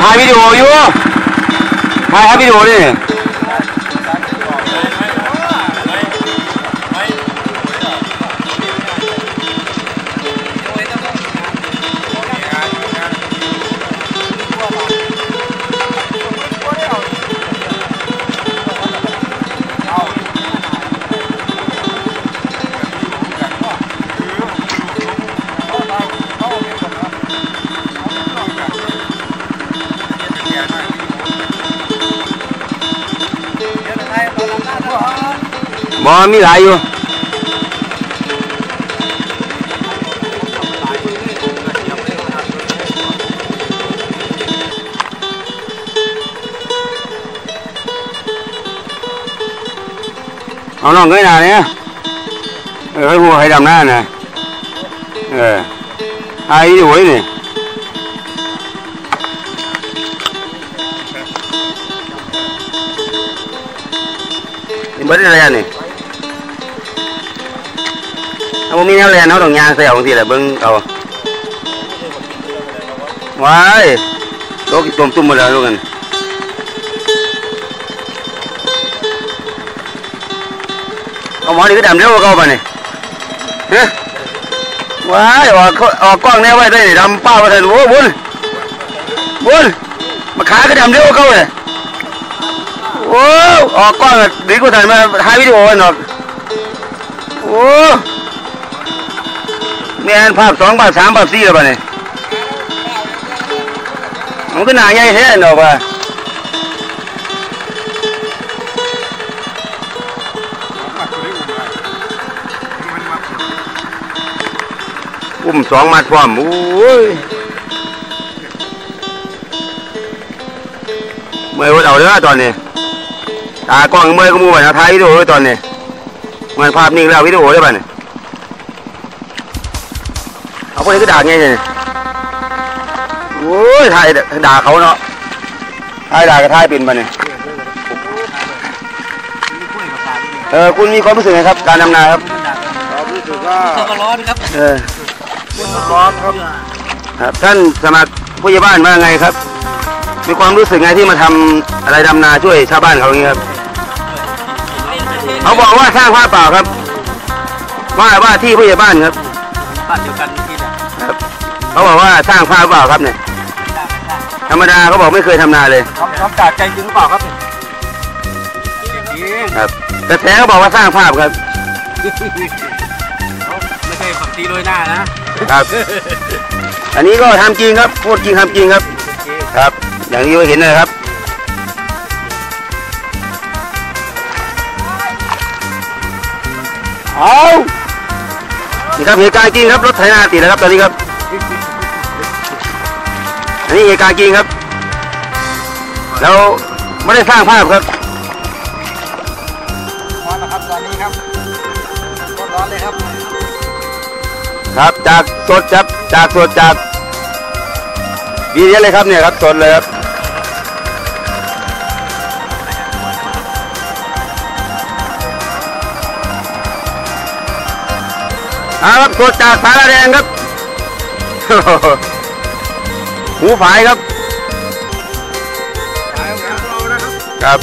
ถ่ายวิดีโอ อยู่ถ่ายวิดีโอนี่บอมีหลายอยู่เอาน้อง เอามีแนวแลนเขาต้องยางใส่เอาจังซี่แหละเบิ่งเอาว้ายโลกตุ่มตุ่มหมดแล้วลูกกันเอาหมอนี่ก็ดำเร็วกว่าเก่าป่ะนี่ฮะว้ายออกออกกล้องแน่ไว้ได้ดำป้าว่าทันโอ้บุญบุญมาขาก็ดำเร็วกว่าเก่าเลยโอ้ออกกล้องดีกว่าทันมาถ่ายวิดีโอหน่อกโอ้ แม่นภาพสองภาพสามภาพสี่แล้วป่ะเนี่ยมันก็หนาใหญ่แท้หนอกว่ะอุ้มสองมัดพร้อมโอ้ยเมื่อวัดเอาเด้อตอนนี้ตากล้องเมื่อก็มูไปนะถ่ายวิดีโอไว้ตอนนี้มันภาพนิ่งแล้ววิดีโอได้ป่ะเนี่ย เอาพวกนี้ก็ด่าไงเนี่ยโอ้ยถ่ายด่าเขาเนาะถ่ายด่าก็ถ่ายเป็นป่ะเนี่ยเออคุณมีความรู้สึกไงครับ การดำนาครับเรารู้สึกว่าก็ร้อนครับเออร้อนครับครับ ท่านสมัครผู้ใหญ่บ้านว่าไงครับ มีความรู้สึกไงที่มาทำอะไรดำนาช่วยชาวบ้านเขาอย่างนี้ครับเขาบอกว่าสร้างภาพเปล่าครับว่าว่าที่ผู้ใหญ่บ้านครับบ้านเดียวกันที่เนี่ยครับ เขาบอกว่าสร้างภาพเปล่าครับเนี่ย ธรรมดาเขาบอกไม่เคยทำนาเลยทำทำจากใจจริงหรือเปล่าครับครับ แต่แท้เขาบอกว่าสร้างภาพครับ ไม่ใช่ผักชีโรยหน้านะครับ อันนี้ก็ทำจริงครับพูดจริงทำจริงครับ ครับ อย่างที่เราเห็นเลยครับ เอานี่ครับเหตุการณ์จริงครับรถไถนาติดแล้วครับตอนนี้ครับอั นนี้เหตุการณ์จริงครับเราไม่ได้สร้างภาพครับร้อนนะครับตอนนี้ครับร้อนเลยครับ ครับจากสดครับจากสดจากวีเดียเลยครับเนี่ยครับสดเลยครับเอาครับสดจากสารแดงครับ หูฝายครับครับ